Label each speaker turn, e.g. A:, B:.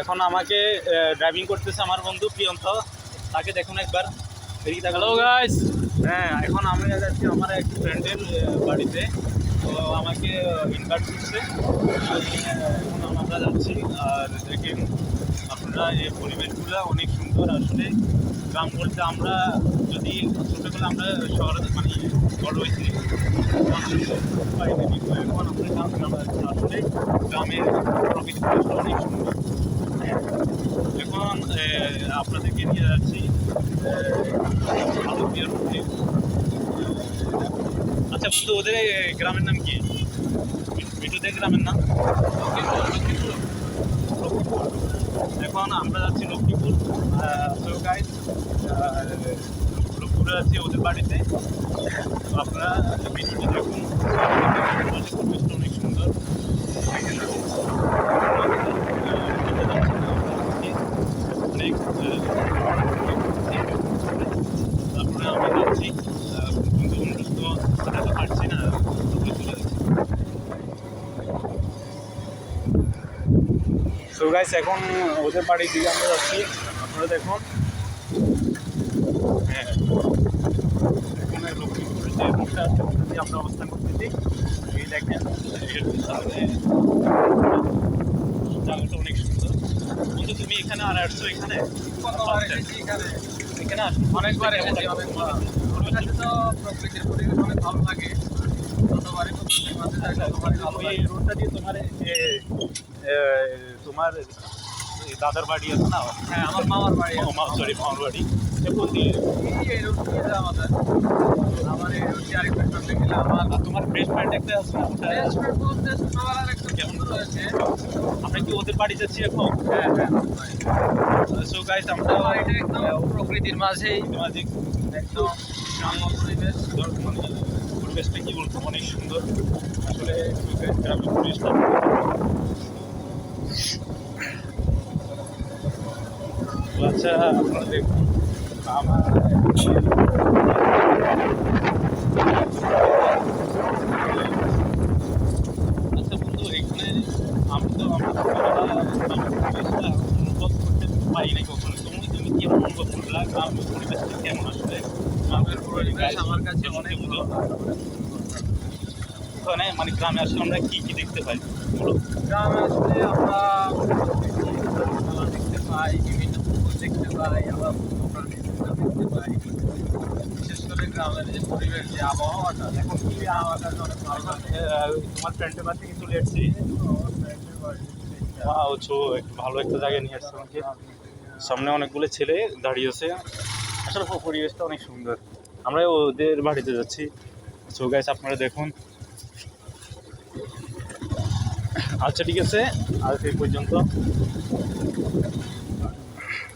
A: এখন আমাকে ড্রাইভিং করতেছে আমার বন্ধু প্রিয়ন্ত তাকে দেখুন একবার।
B: হ্যালো গাইস
A: হ্যাঁ এখন আমি যাচ্ছি আমার এক ফ্রেন্ডের বাড়িতে। তো আমাকে ইনভাইট করছে। এখন আমরা যাচ্ছি। আর দেখেন আপনারা এই পরিবেশগুলো অনেক সুন্দর। আসলে গ্রাম বলতে আমরা যদি ছোটোবেলা আমরা শহরে মানে বড় হয়েছি এখন আমরা গ্রাম আসলে গ্রামের প্রকৃতি অনেক সুন্দর। আপনাদেরকে নিয়ে যাচ্ছি আচ্ছা বন্ধু, ওদের গ্রামের নাম কি? বিটুদের গ্রামের নাম। এখন আমরা যাচ্ছি লক্ষ্মীপুর তো গাইড লক্ষ্মীপুরে আছি ওদের বাড়িতে। তো আপনারা ভিডিওটি দেখুন পরিবেশটা অনেক সুন্দর অনেক তারপরে আমি যাচ্ছি আহ, কিন্তু অনুরোধ তো সেটা তো পারছি না তারপরে চলে যাচ্ছি সো গাইস এখন ওদের বাড়ির দিকে আমরা যাচ্ছি। আপনারা দেখুন। হ্যাঁ। এখানে লক্ষ্মীপুরের যে আছে ওটা দিয়ে আমরা অবস্থান করতেছি। এই দেখেন জায়গাটা অনেক সুন্দর। কিন্তু তুমি এখানে আর আসছো এখানে?
B: এখানে?
A: এখানে
B: অনেকবার এসেছি অনেকবার। তো প্রকৃতির পরিবেশ অনেক ভালো লাগে। মাঝে
A: দিয়ে তোমার দাদার বাড়ি আছে না
B: হ্যাঁ আমার মামার বাড়ি
A: সরি মামার বাড়ি কোন দিকে
B: এই রোড দিয়ে আমাদের আমার এই রোড দিয়ে আমার
A: তোমার বেস্ট ফ্রেন্ড একটা আছে ওটা
B: রেস্টুরেন্ট বলতে ছোটবেলার একটা
A: কেমন
B: রয়েছে
A: আমরা কি ওদের বাড়ি যাচ্ছি এখন
B: হ্যাঁ হ্যাঁ
A: সো গাইস আমরা
B: এটা প্রকৃতির মাঝেই
A: সামাজিক
B: একদম গ্রাম্য পরিবেশ
A: মানে পরিবেশটা কি বলব অনেক সুন্দর। আসলে গ্রামের পরিবেশটা আচ্ছা আপনারা দেখুন আমার আচ্ছা তো অনুভব করতে পারি না তুমি কি অনুভব করলা? পরিবেশটা কেমন আসলে?
B: আমার কাছে অনেক
A: ওখানে মানে গ্রামে আসলে আমরা কি কি দেখতে পাই
B: গ্রামে আসলে আমরা দেখতে পাই বিভিন্ন পুকুর দেখতে পাই আমরা দেখতে পাই বিশেষ করে গ্রামের যে পরিবেশ যে আবহাওয়াটা এখন কি আবহাওয়াটা অনেক ভালো
A: তোমার ফ্রেন্ডের বাড়ি থেকে চলে আসছি ওয়াও ছো একটু ভালো একটা জায়গায় নিয়ে আসছে আমাকে সামনে অনেকগুলো ছেলে দাঁড়িয়ে আছে। আসলে পরিবেশটা অনেক সুন্দর। আমরা ওদের বাড়িতে যাচ্ছি। সো গাইস আপনারা দেখুন। আচ্ছা ঠিক আছে। আজ এই পর্যন্ত।